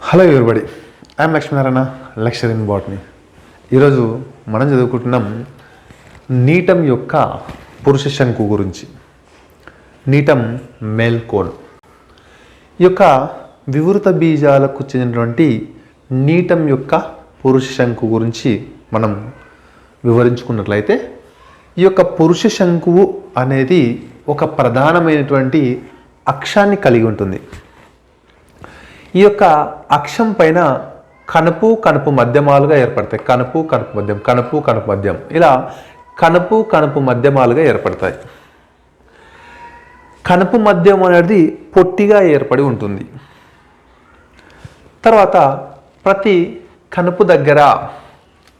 Hello everybody I'm Lakshminarayana lecture in botany ఈరోజు మనం చదువుకుంటున్నాం నీటం యొక్క పురుష శంకు గురించి. నీటం మేల్కోన్ ఈ యొక్క వివృత బీజాలకు చెందినటువంటి నీటం యొక్క పురుష శంకు గురించి మనం వివరించుకున్నట్లయితే ఈ యొక్క పురుష శంకువు అనేది ఒక ప్రధానమైనటువంటి అక్షాన్ని కలిగి ఉంటుంది. ఈ యొక్క అక్షం పైన కనుపు కనుపు మధ్యమాలుగా ఏర్పడతాయి. కనుపు కనుపు మధ్యం కనుపు కనుపు మధ్యం. ఇలా కనుపు కనుపు మధ్యమాలుగా ఏర్పడతాయి. కనుపు మద్యం అనేది పొట్టిగా ఏర్పడి ఉంటుంది. తర్వాత ప్రతి కనుపు దగ్గర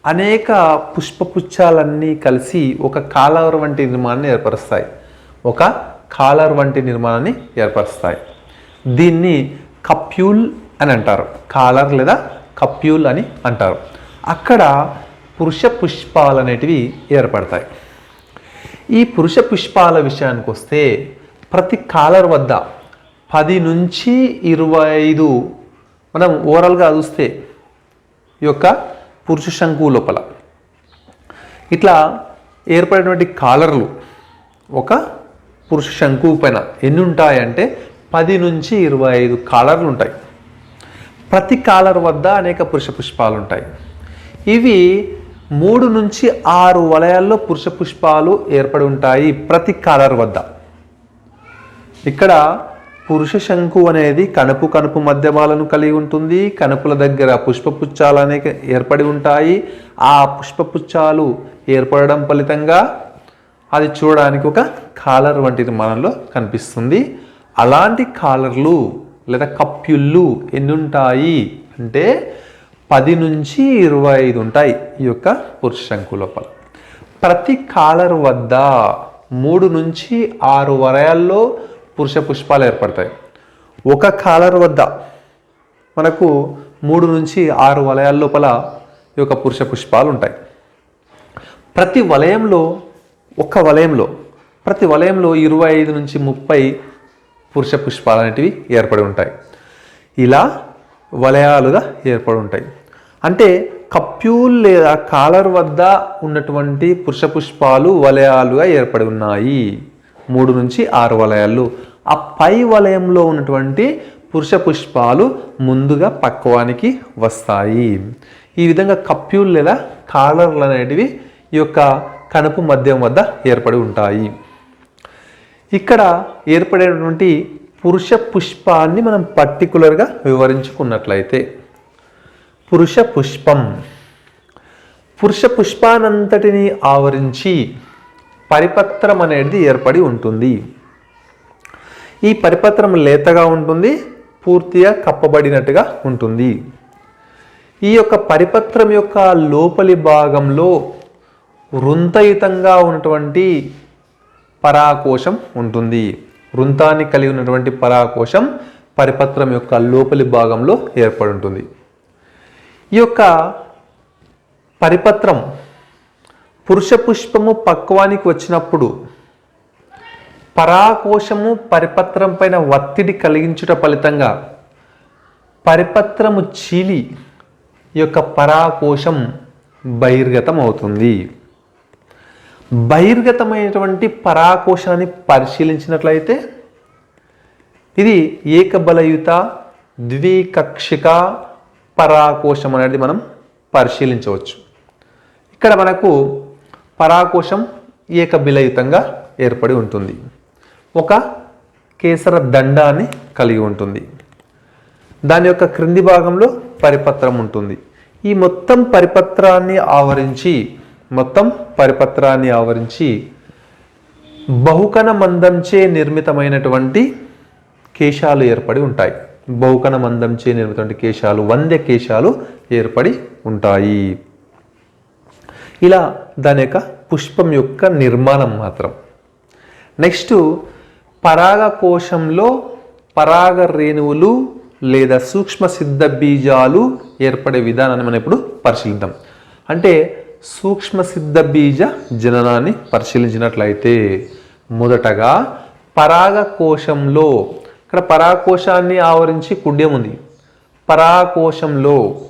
అనేక పుష్పపుచ్చాలన్నీ కలిసి ఒక కాలర్ వంటి నిర్మాణాన్ని ఏర్పరుస్తాయి. ఒక కాలర్ వంటి నిర్మాణాన్ని ఏర్పరుస్తాయి. దీన్ని కప్యూల్ అని అంటారు. కాలర్ లేదా కప్యూల్ అని అంటారు. అక్కడ పురుష పుష్పాలు అనేటివి ఏర్పడతాయి. ఈ పురుష పుష్పాల విషయానికి వస్తే ప్రతి కాలర్ వద్ద పది నుంచి ఇరవై ఐదు మనం ఓవరాల్గా చూస్తే ఈ యొక్క పురుష శంకు లోపల ఇట్లా ఏర్పడినటువంటి కాలర్లు ఒక పురుష శంకు పైన ఎన్ని ఉంటాయంటే పది నుంచి ఇరవై ఐదు కాలర్లు ఉంటాయి. ప్రతి కాలర్ వద్ద అనేక పురుష పుష్పాలు ఉంటాయి. ఇవి మూడు నుంచి ఆరు వలయాల్లో పురుష పుష్పాలు ఏర్పడి ఉంటాయి ప్రతి కాలర్ వద్ద. ఇక్కడ పురుష శంకు అనేది కనుపు కనుపు మధ్యమాలను కలిగి ఉంటుంది. కనుపుల దగ్గర పుష్పపుచ్చాలు అనేక ఏర్పడి ఉంటాయి. ఆ పుష్పపుచ్చాలు ఏర్పడడం ఫలితంగా అది చూడడానికి ఒక కాలర్ వంటిది మనలో కనిపిస్తుంది. అలాంటి కాలర్లు లేదా కప్యుళ్ళు ఎన్నుంటాయి? అంటే పది నుంచి ఇరవై ఐదు ఉంటాయి ఈ యొక్క పురుషంకు లోపల ప్రతి కాలర్ వద్ద మూడు నుంచి ఆరు వరయాల్లో పురుష పుష్పాలు ఏర్పడతాయి. ఒక కాలర్ వద్ద మనకు మూడు నుంచి ఆరు వలయాల లోపల ఈ యొక్క పురుష పుష్పాలు ఉంటాయి. ప్రతి వలయంలో ఒక వలయంలో ప్రతి వలయంలో ఇరవై ఐదు నుంచి ముప్పై పురుష పుష్పాలు అనేటివి ఏర్పడి ఉంటాయి. ఇలా వలయాలుగా ఏర్పడి ఉంటాయి. అంటే కప్యూల్ లేదా కాలర్ వద్ద ఉన్నటువంటి పురుష పుష్పాలు వలయాలుగా ఏర్పడి ఉన్నాయి. మూడు నుంచి ఆరు వలయాలు. ఆ పై వలయంలో ఉన్నటువంటి పురుష పుష్పాలు ముందుగా పక్వానికి వస్తాయి. ఈ విధంగా కప్యూల్ లేదా కాలర్లు అనేటివి ఈ యొక్క కనుపు మద్యం వద్ద ఏర్పడి ఉంటాయి. ఇక్కడ ఏర్పడేటువంటి పురుష పుష్పాన్ని మనం పర్టికులర్గా వివరించుకున్నట్లయితే. పురుష పుష్పం. పురుష పుష్పానంతటిని ఆవరించి పరిపత్రం అనేది ఏర్పడి ఉంటుంది. ఈ పరిపత్రం లేతగా ఉంటుంది పూర్తిగా కప్పబడినట్టుగా ఉంటుంది. ఈ యొక్క పరిపత్రం యొక్క లోపలి భాగంలో వృంతయుతంగా ఉన్నటువంటి పరాకోశం ఉంటుంది. వృంతాన్ని కలిగి ఉన్నటువంటి పరాకోశం పరిపత్రం యొక్క లోపలి భాగంలో ఏర్పడి ఉంటుంది ఈ యొక్క పరిపత్రం పురుష పుష్పము పక్వానికి వచ్చినప్పుడు పరాకోశము పరిపత్రం పైన ఒత్తిడి కలిగించుట ఫలితంగా పరిపత్రము చీలి ఈ యొక్క పరాకోశం బహిర్గతం అవుతుంది బహిర్గతమైనటువంటి పరాకోశాన్ని పరిశీలించినట్లయితే ఇది ఏకబలయుత ద్వికక్షిక పరాకోశం అనేది మనం పరిశీలించవచ్చు. ఇక్కడ మనకు పరాకోశం ఏకబిలయుతంగా ఏర్పడి ఉంటుంది. ఒక కేసర దండాన్ని కలిగి ఉంటుంది. దాని యొక్క క్రింది భాగంలో పరిపత్రం ఉంటుంది. ఈ మొత్తం పరిపత్రాన్ని ఆవరించి మొత్తం పరిపత్రాన్ని ఆవరించి బహుకణ మందంచే నిర్మితమైనటువంటి కేశాలు ఏర్పడి ఉంటాయి. బహుకణ మందంచే నిర్మితమైన కేశాలు వంద కేశాలు ఏర్పడి ఉంటాయి. ఇలా దాని యొక్క పుష్పం యొక్క నిర్మాణం మాత్రం. నెక్స్ట్ పరాగ కోశంలో పరాగ రేణువులు లేదా సూక్ష్మ సిద్ధ బీజాలు ఏర్పడే విధానాన్ని మనం ఇప్పుడు పరిశీలిద్దాం. అంటే సూక్ష్మ సిద్ధ బీజ జననాన్ని పరిశీలించినట్లయితే మొదటగా పరాగ కోశంలో ఇక్కడ పరాగకోశాన్ని ఆవరించి కుడ్యం ఉంది. పరాకోశంలో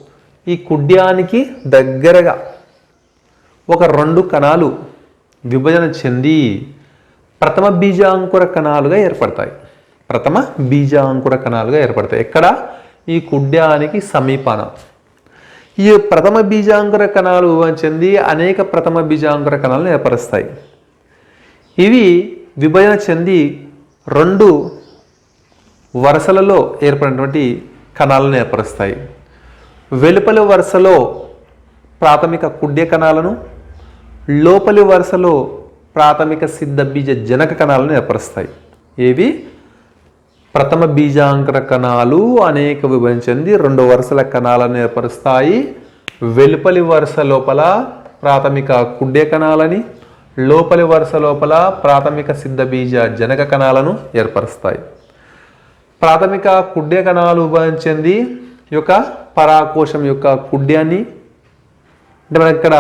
ఈ కుడ్యానికి దగ్గరగా ఒక రెండు కణాలు విభజన చెంది ప్రథమ బీజాంకుర కణాలుగా ఏర్పడతాయి. ప్రథమ బీజాంకుర కణాలుగా ఏర్పడతాయి. ఎక్కడ? ఈ కుడ్యానికి సమీపాన. ఈ ప్రథమ బీజాంకుర కణాలు చెంది అనేక ప్రథమ బీజాంకుర కణాలను ఏర్పరుస్తాయి. ఇవి విభజన చెంది రెండు వరుసలలో ఏర్పడినటువంటి కణాలను ఏర్పరుస్తాయి. వెలుపలి వరుసలో ప్రాథమిక కుడ్య కణాలను లోపలి వరుసలో ప్రాథమిక సిద్ధ బీజ జనక కణాలను ఏర్పరుస్తాయి. ఏవి? ప్రథమ బీజాంకుర కణాలు అనేక విభజించింది రెండు వరుసల కణాలను ఏర్పరుస్తాయి. వెలుపలి వరుస లోపల ప్రాథమిక కుడ్య కణాలని లోపలి వరుస లోపల ప్రాథమిక సిద్ధ బీజ జనక కణాలను ఏర్పరుస్తాయి. ప్రాథమిక కుడ్య కణాలు విభజించింది యొక్క పరాకోశం యొక్క కుడ్యాన్ని అంటే మనకి ఇక్కడ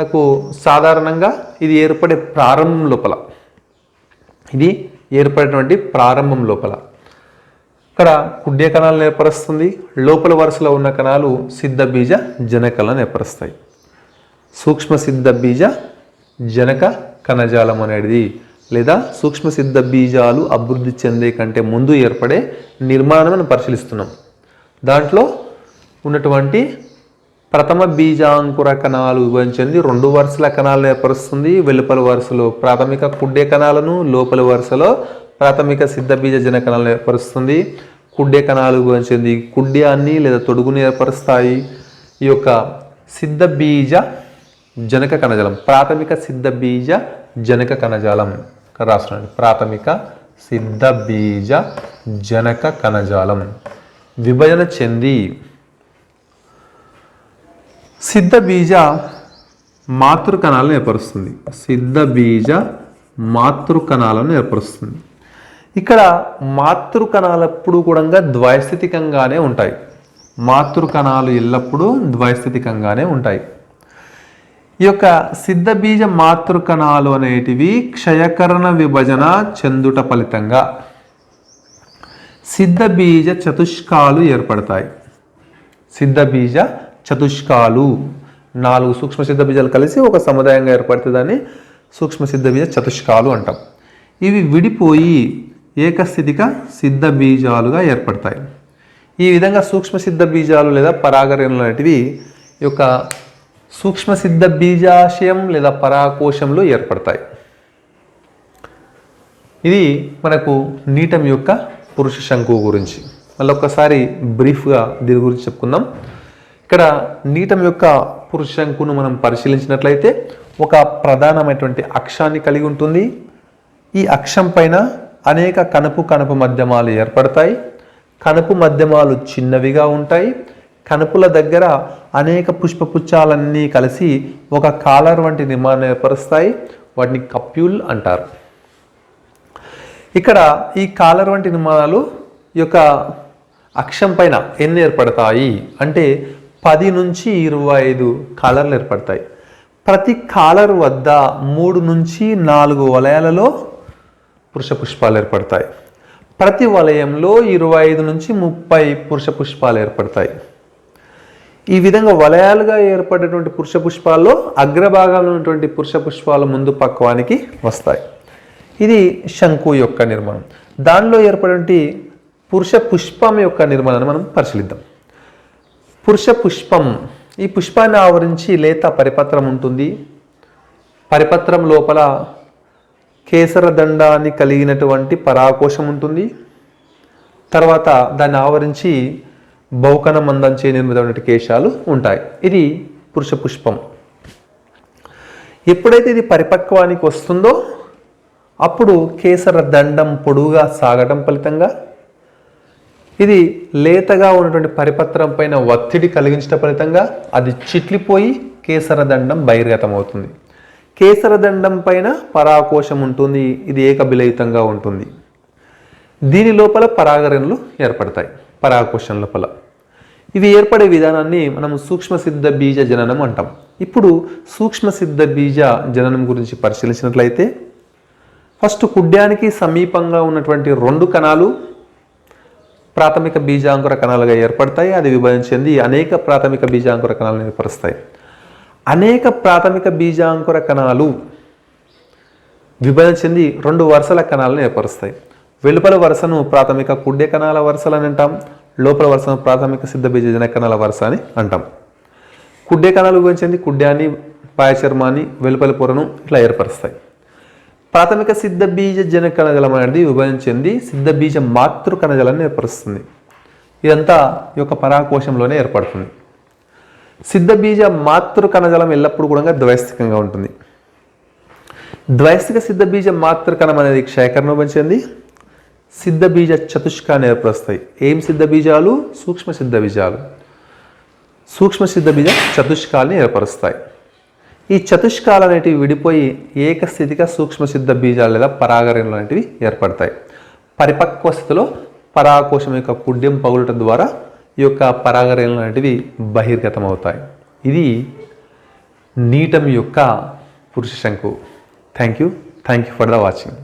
నాకు సాధారణంగా ఇది ఏర్పడే ప్రారంభం లోపల. ఇది ఏర్పడేటువంటి ప్రారంభం లోపల. ఇక్కడ కుడ్య కణాలను ఏర్పరుస్తుంది లోపల వరుసలో ఉన్న కణాలు సిద్ధ బీజ జనకలను ఏర్పరుస్తాయి సూక్ష్మ సిద్ధ బీజ జనక కణజాలం అనేది లేదా సూక్ష్మ సిద్ధ బీజాలు అభివృద్ధి చెందే కంటే ముందు ఏర్పడే నిర్మాణమని పరిశీలిస్తున్నాం. దాంట్లో ఉన్నటువంటి ప్రథమ బీజాంకుర కణాలు విభజించింది రెండు వరుసల కణాలను ఏర్పరుస్తుంది వెలుపల వరుసలో ప్రాథమిక కుడ్డే కణాలను లోపల వరుసలో ప్రాథమిక సిద్ధ బీజ జన కణాలను ఏర్పరుస్తుంది. కుడ్డే కణాలు విభజించింది కుడ్యాన్ని లేదా తొడుగుని ఏర్పరుస్తాయి. ఈ యొక్క సిద్ధ బీజ జనక కణజాలం. ప్రాథమిక సిద్ధ బీజ జనక కణజాలం. ఇక్కడ రాస్తున్నాను ప్రాథమిక సిద్ధ బీజ జనక కణజాలం. విభజన చెంది. సిద్ధ బీజ మాతృ కణాలను ఏర్పరుస్తుంది. సిద్ధ బీజ మాతృ కణాలను ఏర్పరుస్తుంది. ఇక్కడ మాతృ కణాలు ఎప్పుడు కూడా ద్వైస్థితికంగానే ఉంటాయి. మాతృకణాలు ఎల్లప్పుడూ ద్వైస్థితికంగానే ఉంటాయి. ఈ యొక్క సిద్ధబీజ మాతృకణాలు అనేటివి క్షయకరణ విభజన చెందుట ఫలితంగా సిద్ధబీజ చతుష్కాలు ఏర్పడతాయి. సిద్ధబీజ చతుష్కాలు నాలుగు సూక్ష్మ సిద్ధబీజాలు కలిసి ఒక సముదాయంగా ఏర్పడితే దాన్ని సూక్ష్మ సిద్ధ బీజ చతుష్కాలు అంటాం. ఇవి విడిపోయి ఏకస్థితిక సిద్ధ బీజాలుగా ఏర్పడతాయి. ఈ విధంగా సూక్ష్మ సిద్ధ బీజాలు లేదా పరాగరేణులు లాంటివి ఈ యొక్క సూక్ష్మ సిద్ధ బీజాశయం లేదా పరాకోశంలో ఏర్పడతాయి. ఇది మనకు నీటం యొక్క పురుష శంకు గురించి. మళ్ళీ ఒక్కసారి బ్రీఫ్గా దీని గురించి చెప్పుకుందాం. ఇక్కడ నీటం యొక్క పురుష శంకును మనం పరిశీలించినట్లయితే ఒక ప్రధానమైనటువంటి అక్షాన్ని కలిగి ఉంటుంది. ఈ అక్షం పైన అనేక కనుపు కనుపు మధ్యమాలు ఏర్పడతాయి. కనుపు మధ్యమాలు చిన్నవిగా ఉంటాయి. కనుపుల దగ్గర అనేక పుష్పపుచ్చాలన్నీ కలిసి ఒక కాలర్ వంటి నిర్మాణం ఏర్పరుస్తాయి. వాటిని కప్యూల్ అంటారు. ఇక్కడ ఈ కాలర్ వంటి నిర్మాణాలు ఈ యొక్క అక్షం పైన ఎన్ని ఏర్పడతాయి అంటే పది నుంచి ఇరవై ఐదు కాలర్లు ఏర్పడతాయి. ప్రతి కాలర్ వద్ద మూడు నుంచి నాలుగు వలయాలలో పురుష పుష్పాలు ఏర్పడతాయి. ప్రతి వలయంలో ఇరవై ఐదు నుంచి ముప్పై పురుష పుష్పాలు ఏర్పడతాయి. ఈ విధంగా వలయాలుగా ఏర్పడేటువంటి పురుష పుష్పాల్లో అగ్రభాగంలో ఉన్నటువంటి పురుష పుష్పాలు ముందు పక్వానికి వస్తాయి. ఇది శంకు యొక్క నిర్మాణం. దానిలో ఏర్పడే పురుష పుష్పం యొక్క నిర్మాణాన్ని మనం పరిశీలిద్దాం. పురుష పుష్పం ఈ పుష్పాన్ని ఆవరించి లేత పరిపత్రం ఉంటుంది. పరిపత్రం లోపల కేసర దండాన్ని కలిగినటువంటి పరాకోశం ఉంటుంది తర్వాత దాన్ని ఆవరించి బౌకన మందంచే నిర్మితమైన కేశాలు ఉంటాయి. ఇది పురుష పుష్పం. ఎప్పుడైతే ఇది పరిపక్వానికి వస్తుందో అప్పుడు కేసర దండం పొడువుగా సాగటం ఫలితంగా ఇది లేతగా ఉన్నటువంటి పరిపత్రం పైన ఒత్తిడి కలిగించడం ఫలితంగా అది చిట్లిపోయి కేసర దండం బహిర్గతం అవుతుంది కేసర దండం పైన పరాకోశం ఉంటుంది. ఇది ఏకబిలయితంగా ఉంటుంది. దీని లోపల పరాగరణలు ఏర్పడతాయి. పరాకోశం లోపల. ఇవి ఏర్పడే విధానాన్ని మనం సూక్ష్మసిద్ధ బీజ జననం అంటాం. ఇప్పుడు సూక్ష్మసిద్ధ బీజ జననం గురించి పరిశీలించినట్లయితే ఫస్ట్ కుడ్యానికి సమీపంగా ఉన్నటువంటి రెండు కణాలు ప్రాథమిక బీజాంకుర కణాలుగా ఏర్పడతాయి. అది విభజించింది అనేక ప్రాథమిక బీజాంకుర కణాలను ఏర్పరుస్తాయి. అనేక ప్రాథమిక బీజాంకుర కణాలు విభజన చెంది రెండు వరుసల కణాలను ఏర్పరుస్తాయి. వెలుపల వరుసను ప్రాథమిక కుడ్య కణాల వరుసలు అని అంటాం. లోపల వరుసను ప్రాథమిక సిద్ధ బీజజన కణాల వరుస అని అంటాం. కుడ్య కణాలు విభజించింది కుడ్యాన్ని పాయచర్మాన్ని వెలుపల పొరను ఇట్లా ఏర్పరుస్తాయి. ప్రాథమిక సిద్ధ బీజ జన కణజలం అనేది విభజించింది సిద్ధ బీజ మాతృ కణజలాన్ని ఏర్పరుస్తుంది. ఇదంతా ఈ యొక్క పరాకోశంలోనే ఏర్పడుతుంది. సిద్ధబీజ మాతృ కణజలం ఎల్లప్పుడూ కూడా ద్వైస్థికంగా ఉంటుంది. ద్వైస్థిక సిద్ధబీజ మాతృ కణం అనేది క్షయకరణం విభజన సిద్ధబీజ చతుష్కాన్ని ఏర్పరుస్తాయి. ఏం సిద్ధ బీజాలు సూక్ష్మ సిద్ధ బీజాలు సూక్ష్మ సిద్ధ బీజ చతుష్కాల్ని ఏర్పరుస్తాయి. ఈ చతుష్కాలు అనేటివి విడిపోయి ఏకస్థితిగా సూక్ష్మ సిద్ధ బీజాలు లేదా పరాగరేణులు అనేటివి ఏర్పడతాయి. పరిపక్వ స్థితిలో పరాకోశం యొక్క కుడ్యం పగులటం ద్వారా ఈ యొక్క పరాగరేణులు అనేటివి బహిర్గతం అవుతాయి ఇది నీటం యొక్క పురుష శంకు thank you thank you for the watching